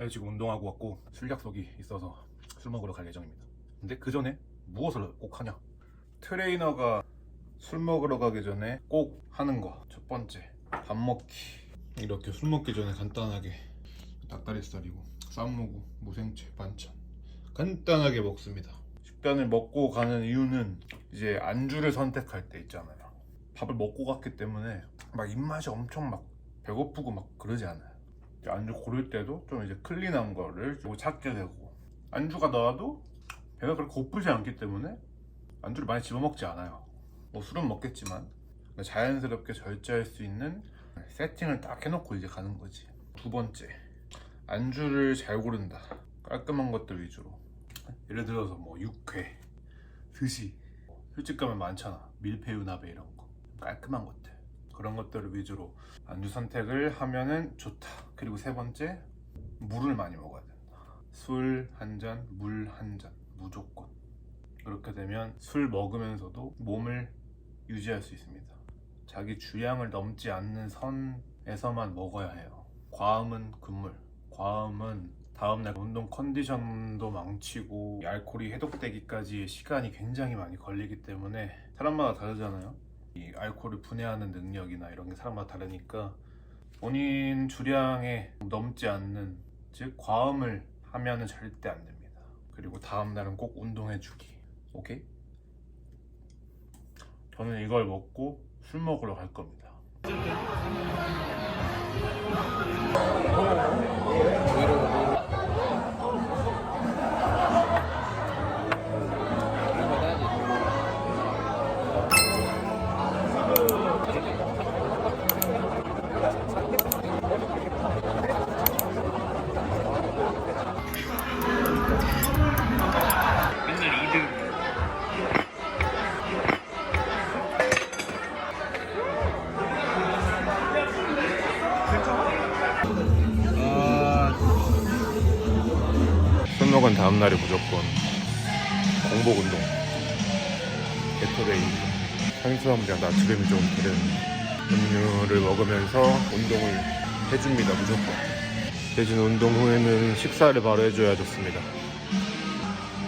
네, 지금 운동하고 왔고 술 약속이 있어서 술 먹으러 갈 예정입니다. 근데 그 전에 무엇을 꼭 하냐? 트레이너가 술 먹으러 가기 전에 꼭 하는 거 첫 번째 밥 먹기 이렇게 술 먹기 전에 간단하게 닭다리살이고 쌈무고 무생채 반찬 간단하게 먹습니다. 식단을 먹고 가는 이유는 이제 안주를 선택할 때 있잖아요. 밥을 먹고 갔기 때문에 막 입맛이 엄청 막 배고프고 막 그러지 않아요. 안주 고를 때도 좀 이제 클린한 거를 좀 찾게 되고 안주가 나와도 배가 그렇게 고프지 않기 때문에 안주를 많이 집어먹지 않아요. 뭐 술은 먹겠지만 자연스럽게 절제할 수 있는 세팅을 딱 해놓고 이제 가는 거지. 두 번째 안주를 잘 고른다. 깔끔한 것들 위주로. 예를 들어서 뭐 육회, 스시, 술집 가면 많잖아. 밀푀유 나베 이런 거. 깔끔한 것들. 그런 것들을 위주로 안주 선택을 하면은 좋다. 그리고 세 번째 물을 많이 먹어야 된다. 술 한 잔, 물 한 잔. 무조건. 그렇게 되면 술 먹으면서도 몸을 유지할 수 있습니다. 자기 주량을 넘지 않는 선에서만 먹어야 해요. 과음은 금물. 과음은 다음날 운동 컨디션도 망치고 이 알코올이 해독되기까지의 시간이 굉장히 많이 걸리기 때문에 사람마다 다르잖아요. 이 알코올을 분해하는 능력이나 이런 게 사람마다 다르니까 본인 주량에 넘지 않는 즉 과음을 하면은 절대 안 됩니다. 그리고 다음 날은 꼭 운동해 주기. 오케이? 저는 이걸 먹고 술 먹으러 갈 겁니다. 다음 날이 무조건 공복 운동. 게토데이. 탄수화물이랑 나트륨이 좀 들은 음료를 먹으면서 운동을 해줍니다 무조건. 대신 운동 후에는 식사를 바로 해줘야 좋습니다.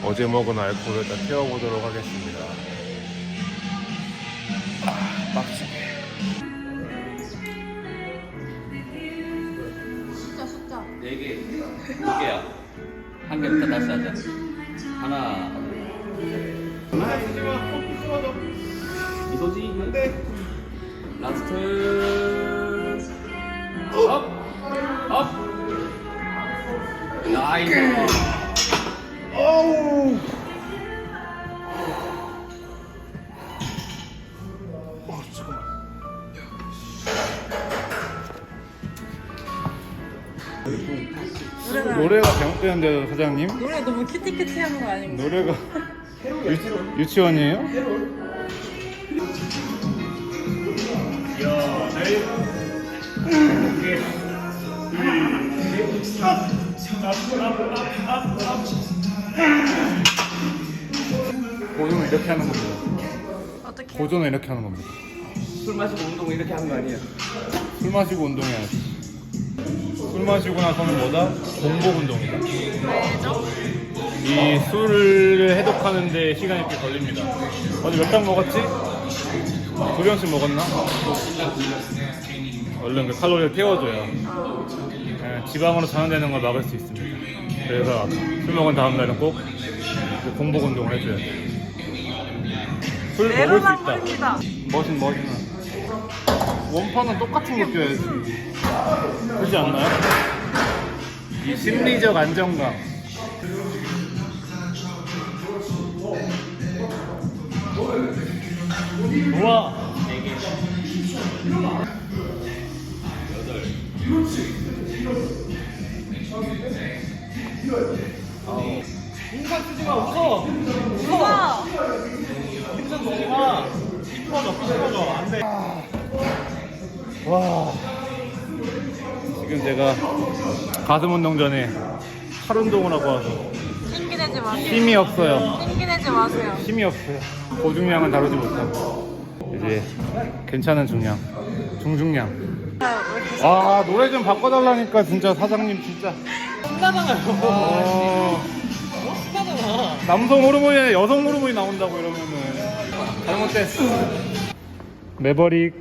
어제 먹은 알코올을 다 태워보도록 하겠습니다. 아, 빡치게. 숫자 숫자 네 개, 두 개야. 한 개부터 다시 하자. 하나. 이거지? 네. 라스트. 업, 업. 나이스. 잘못되는데요, 사장님? 노래 너무 큐티큐티한 거 아닌가? 노래가 유, 유치원이에요? 고전을 이렇게 하는 겁니다. 어떻게? 고전을 이렇게 하는 겁니다. 술 마시고 운동 이렇게 하는 거 아니야? 술 마시고 운동해야지. 술 마시고 나서는 뭐다? 공복 운동이다. 왜죠? 이 술을 해독하는데 시간이 꽤 걸립니다. 어제 몇 병 먹었지? 두 병씩 먹었나? 얼른 그 칼로리를 태워줘야 예, 지방으로 전환되는 걸 막을 수 있습니다. 그래서 술 먹은 다음 날은 꼭그 공복 운동을 해줘야 돼. 술 먹을 수 있다. 머신 머신은 원판은 똑같은 거 껴야지. 그렇지 않나요? 이 심리적 안정감. 우와. 인간 쓰지 마 웃어 우와! 인간 쓰지 마 피퍼져 피퍼져 안 돼 와 지금 제가 가슴 운동 전에 팔 운동을 하고 와서 힘기 내지 마세요. 힘이 없어요. 힘기 내지 마세요. 힘이 없어요. 고중량은 다루지 못하고. 이제 괜찮은 중량 중중량. 아, 노래 좀 바꿔달라니까 진짜 사장님 진짜. 어, 남성 호르몬이 아니라 여성 호르몬이 나온다고 이러면은. 잘못됐어. 매버릭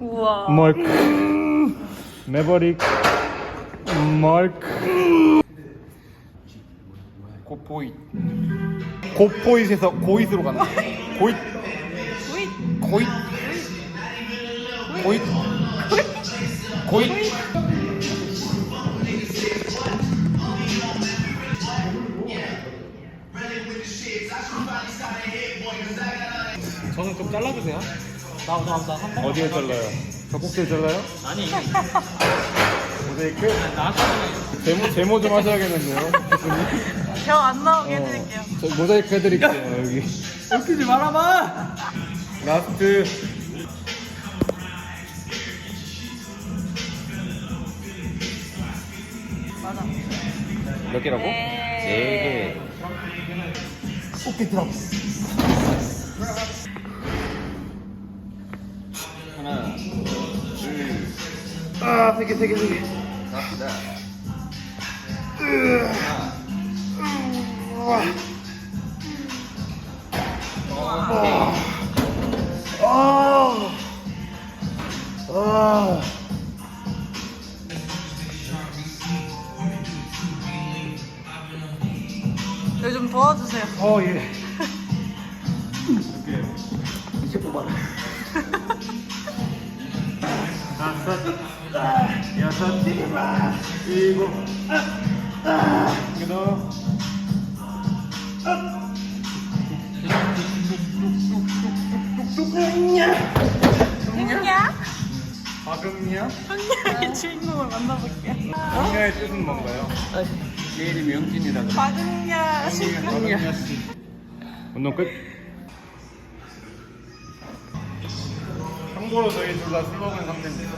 우와. 멀크. 매버릭 멀크 고포잇. 고포잇에서 고잇으로 간다 고잇. 고잇. 고잇. 고잇. 저는 좀 잘라주세요. 나, 나, 나한 번. 어디에 잘라요? 젖꼭지에 잘라요? 아니, 모자이크? 나한테 제모, 제모 좀 하셔야겠는데요 저 안 나오게 해드릴게요. 저 모자이크 해드릴게요 여기 웃기지 말아봐. 라스트 맞아. 몇 개라고? 네. 오케이 드랍 하나, 둘, 아, 세 개, 세 개, 세 개. 여기 좀 도와주세요. 어, 예. 다섯, 여섯, 일곱, 여덟. 흥냐? 박음냐? 흥냐의 주인공을 만나볼게요. 박음냐의 뜻은 뭔가요? 내 이름이 영진이라 그래. 박흥냐 씨. 박음냐 씨. 운동 끝. 참고로 저희 둘 다 술 먹은 상태입니다.